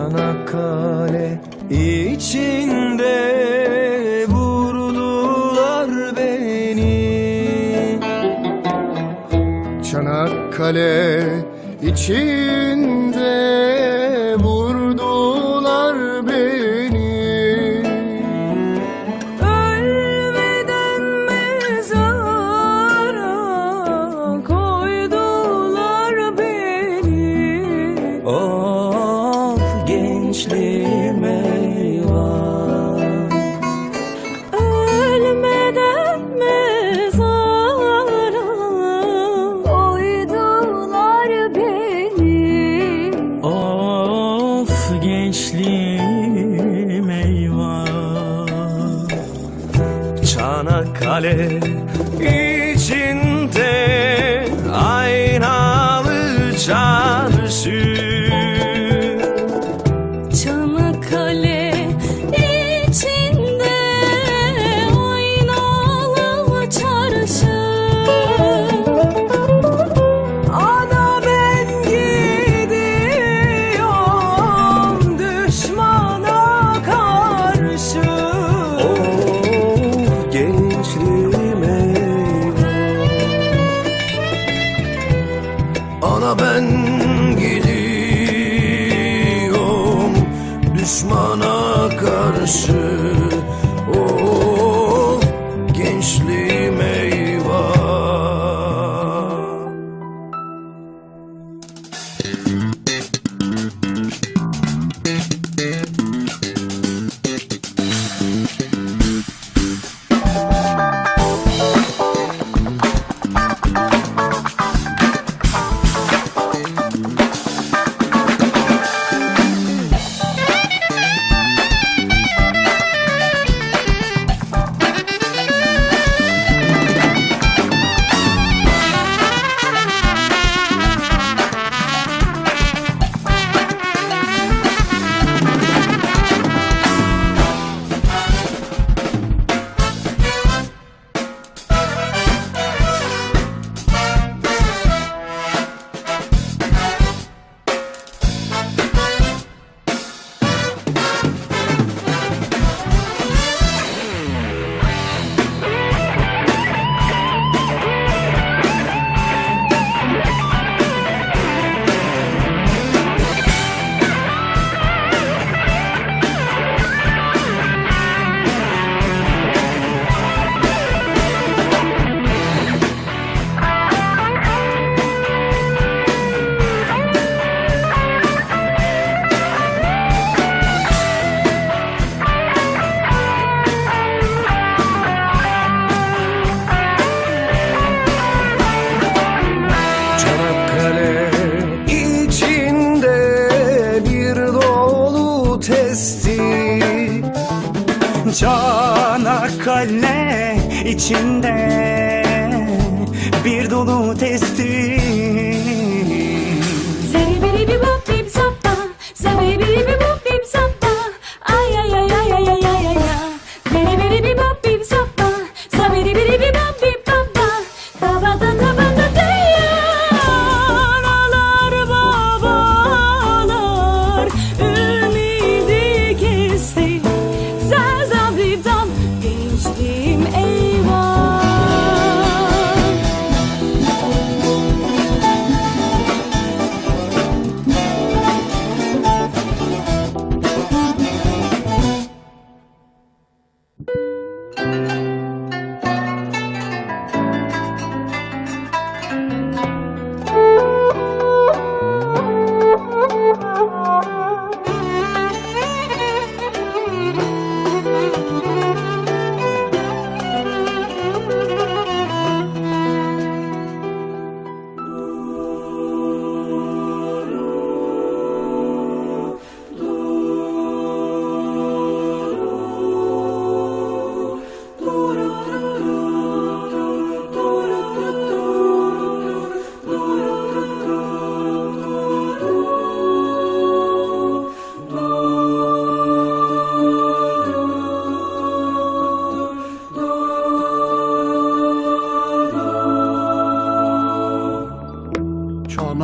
Çanakkale içinde vurdular beni. Çanakkale için Çanakkale içinde ay Çanakkale içinde bir dolu testi Zebiri bir bop bip zapta Zebiri bir bop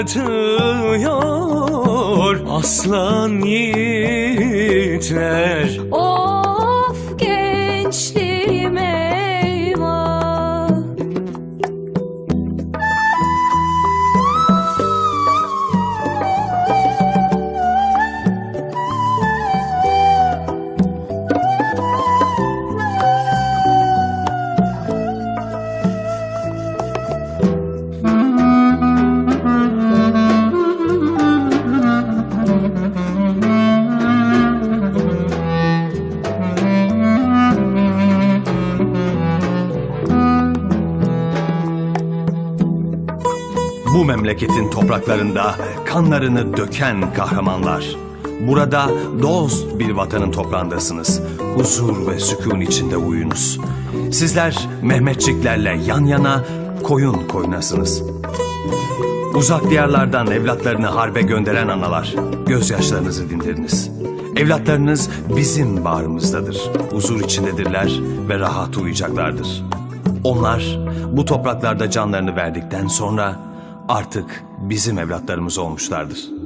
yatıyor aslan yiğitler. Of memleketin topraklarında kanlarını döken kahramanlar. Burada dost bir vatanın toprağındasınız. Huzur ve sükun içinde uyunuz. Sizler Mehmetçiklerle yan yana koyun koyunasınız. Uzak diyarlardan evlatlarını harbe gönderen analar, gözyaşlarınızı dindiriniz. Evlatlarınız bizim bağrımızdadır. Huzur içindedirler ve rahat uyuyacaklardır. Onlar bu topraklarda canlarını verdikten sonra artık bizim evlatlarımız olmuşlardır.